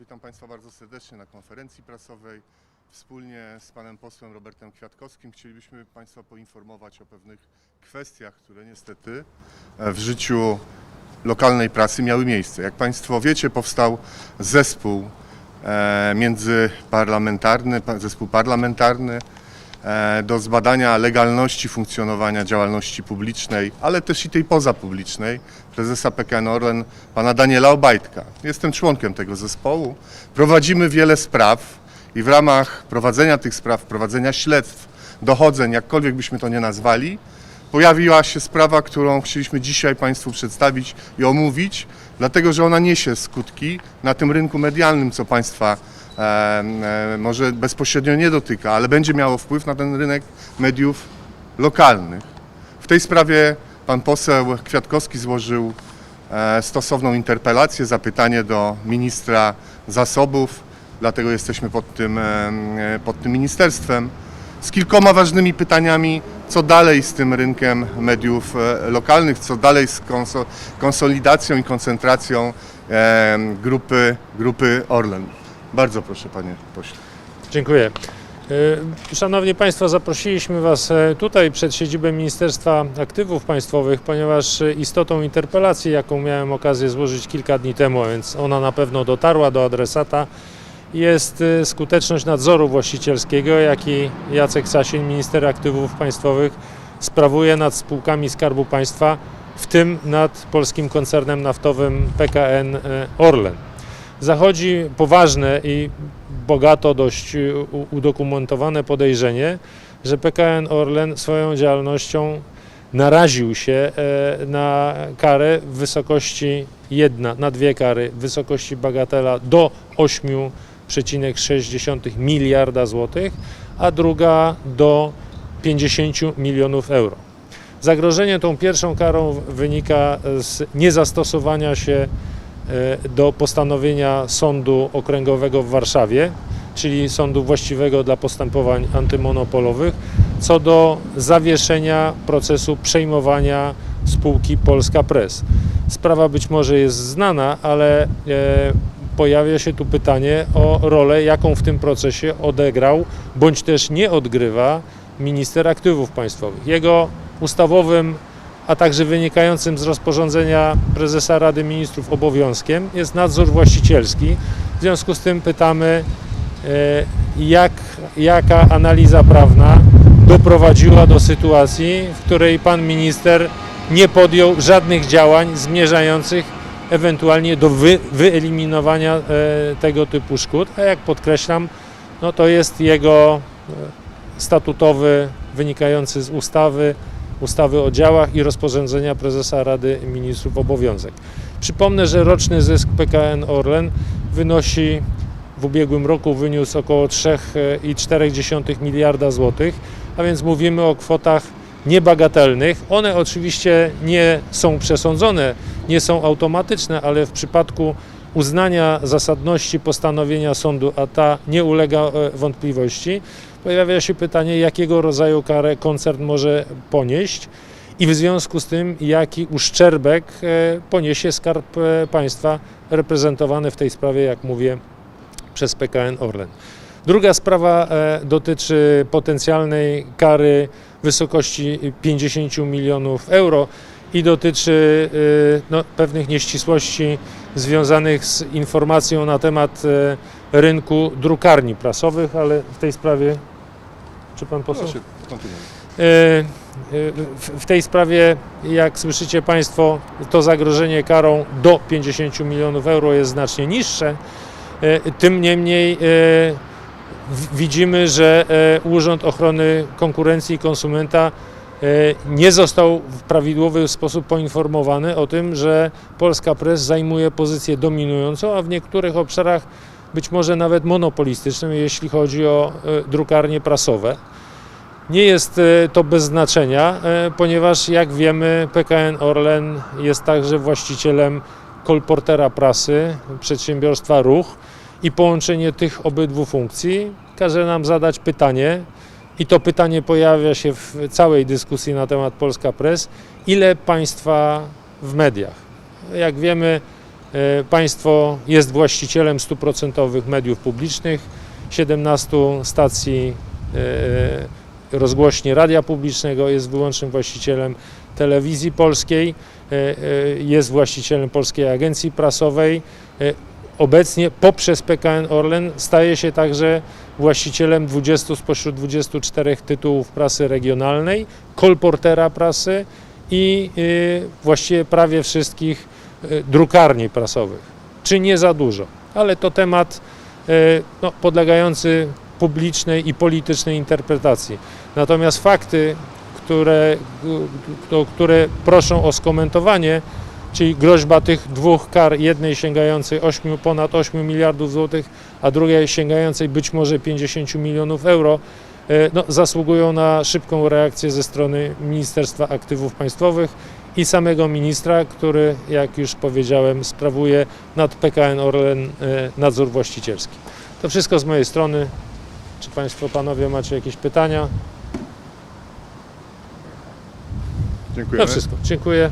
Witam Państwa bardzo serdecznie na konferencji prasowej. Wspólnie z panem posłem Robertem Kwiatkowskim chcielibyśmy Państwa poinformować o pewnych kwestiach, które niestety e, w życiu lokalnej prasy miały miejsce. Jak Państwo wiecie, powstał zespół e, międzyparlamentarny, pa- zespół parlamentarny do zbadania legalności funkcjonowania działalności publicznej, ale też i tej pozapublicznej prezesa PKN Orlen, pana Daniela Obajtka. Jestem członkiem tego zespołu. Prowadzimy wiele spraw i w ramach prowadzenia tych spraw, prowadzenia śledztw, dochodzeń, jakkolwiek byśmy to nie nazwali, pojawiła się sprawa, którą chcieliśmy dzisiaj Państwu przedstawić i omówić, dlatego że ona niesie skutki na tym rynku medialnym, co Państwa e, e, może bezpośrednio nie dotyka, ale będzie miało wpływ na ten rynek mediów lokalnych. W tej sprawie pan poseł Kwiatkowski złożył e, stosowną interpelację, zapytanie do ministra zasobów, dlatego jesteśmy pod tym, e, e, pod tym ministerstwem, z kilkoma ważnymi pytaniami, co dalej z tym rynkiem mediów e, lokalnych, co dalej z konso- konsolidacją i koncentracją e, grupy, grupy Orlen. Bardzo proszę panie pośle. Dziękuję. E, Szanowni Państwo, zaprosiliśmy Was e, tutaj przed siedzibę Ministerstwa Aktywów Państwowych, ponieważ e, istotą interpelacji, jaką miałem okazję złożyć kilka dni temu, a więc ona na pewno dotarła do adresata, jest skuteczność nadzoru właścicielskiego, jaki Jacek Sasin, minister aktywów państwowych, sprawuje nad spółkami Skarbu Państwa, w tym nad polskim koncernem naftowym PKN Orlen. Zachodzi poważne i bogato dość udokumentowane podejrzenie, że PKN Orlen swoją działalnością naraził się e, na karę w wysokości jedna, na dwie kary w wysokości bagatela do 8,6 miliarda złotych, a druga do 50 milionów euro. Zagrożenie tą pierwszą karą wynika z niezastosowania się do postanowienia Sądu Okręgowego w Warszawie, czyli sądu właściwego dla postępowań antymonopolowych, co do zawieszenia procesu przejmowania spółki Polska Press. Sprawa być może jest znana, ale e, pojawia się tu pytanie o rolę, jaką w tym procesie odegrał, bądź też nie odgrywa minister aktywów państwowych. Jego ustawowym a także wynikającym z rozporządzenia prezesa Rady Ministrów obowiązkiem jest nadzór właścicielski. W związku z tym pytamy, e, jak, jaka analiza prawna doprowadziła do sytuacji, w której pan minister nie podjął żadnych działań zmierzających ewentualnie do wy, wyeliminowania e, tego typu szkód, a jak podkreślam, no to jest jego e, statutowy, wynikający z ustawy, ustawy o działach i rozporządzenia prezesa Rady Ministrów obowiązek. Przypomnę, że roczny zysk PKN Orlen wynosi w ubiegłym roku wyniósł około 3,4 miliarda złotych, a więc mówimy o kwotach niebagatelnych. One oczywiście nie są przesądzone, nie są automatyczne, ale w przypadku uznania zasadności postanowienia sądu, a ta nie ulega e, wątpliwości, pojawia się pytanie, jakiego rodzaju karę koncern może ponieść i w związku z tym, jaki uszczerbek e, poniesie Skarb e, Państwa reprezentowany w tej sprawie, jak mówię, przez PKN Orlen. Druga sprawa dotyczy potencjalnej kary wysokości 50 milionów euro i dotyczy e, no, pewnych nieścisłości związanych z informacją na temat e, rynku drukarni prasowych, ale w tej sprawie, czy pan poseł? Proszę, e, W tej sprawie, jak słyszycie Państwo, to zagrożenie karą do 50 milionów euro jest znacznie niższe. Tym niemniej widzimy, że Urząd Ochrony Konkurencji i Konsumenta nie został w prawidłowy sposób poinformowany o tym, że Polska Press zajmuje pozycję dominującą, a w niektórych obszarach być może nawet monopolistycznym, jeśli chodzi o e, drukarnie prasowe. Nie jest e, to bez znaczenia, e, ponieważ jak wiemy PKN Orlen jest także właścicielem kolportera prasy, przedsiębiorstwa Ruch i połączenie tych obydwu funkcji każe nam zadać pytanie i to pytanie pojawia się w całej dyskusji na temat Polska Press, ile państwa w mediach? Jak wiemy E, Państwo jest właścicielem stuprocentowych mediów publicznych, 17 stacji e, rozgłośni radia publicznego, jest wyłącznym właścicielem telewizji polskiej, e, e, jest właścicielem Polskiej Agencji Prasowej. Obecnie poprzez PKN Orlen staje się także właścicielem 20 spośród 24 tytułów prasy regionalnej, kolportera prasy i y, właściwie prawie wszystkich y, drukarni prasowych. Czy nie za dużo, ale to temat y, no, podlegający publicznej i politycznej interpretacji. Natomiast fakty, które, które proszą o skomentowanie, czyli groźba tych dwóch kar, jednej sięgającej 8, ponad 8 miliardów złotych, a drugiej sięgającej być może 50 milionów euro, e, no, zasługują na szybką reakcję ze strony Ministerstwa Aktywów Państwowych i samego ministra, który, jak już powiedziałem, sprawuje nad PKN Orlen e, nadzór właścicielski. To wszystko z mojej strony. Czy Państwo, Panowie macie jakieś pytania? Dziękujemy. To wszystko. Dziękuję.